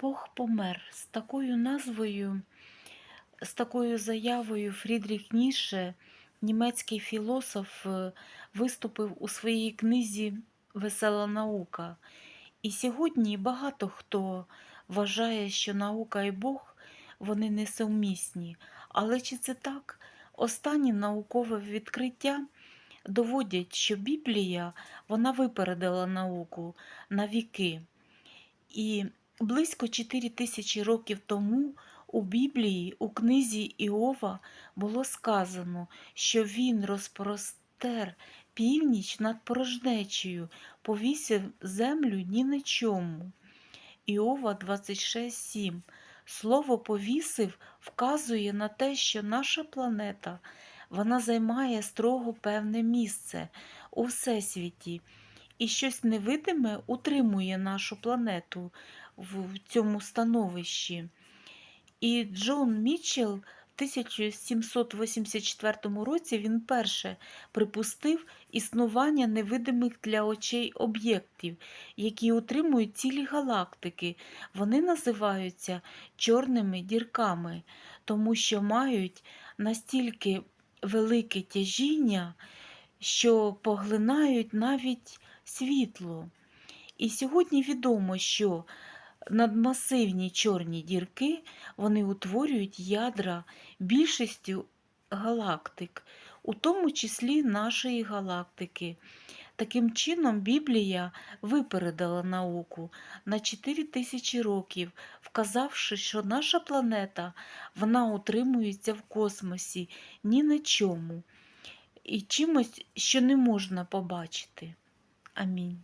Бог помер з такою назвою, з такою заявою Фрідріх Ніше, німецький філософ, е, виступив у своїй книзі Весела наука. І сьогодні багато хто вважає, що наука і Бог вони несумісні. Але чи це так? Останні наукове відкриття доводять, що Біблія вона випередила науку на віки. І близько 4 тисячі років тому у Біблії, у книзі Іова, було сказано, що він розпростер північ над порожнечею, повісив землю ні на чому. Іова 26.7. Слово повісив вказує на те, що наша планета вона займає строго певне місце у всесвіті, і щось невидиме утримує нашу планету в цьому становищі. І Джон Мітчелл в 1784 році він перше припустив існування невидимих для очей об'єктів, які утримують цілі галактики. Вони називаються чорними дірками, тому що мають настільки велике тяжіння, що поглинають навіть світло. І сьогодні відомо, що надмасивні чорні дірки вони утворюють ядра більшістю галактик, у тому числі нашої галактики. Таким чином, Біблія випередила науку на 4 тисячі років, вказавши, що наша планета вона утримується в космосі ні на чому і чимось, що не можна побачити. Амінь.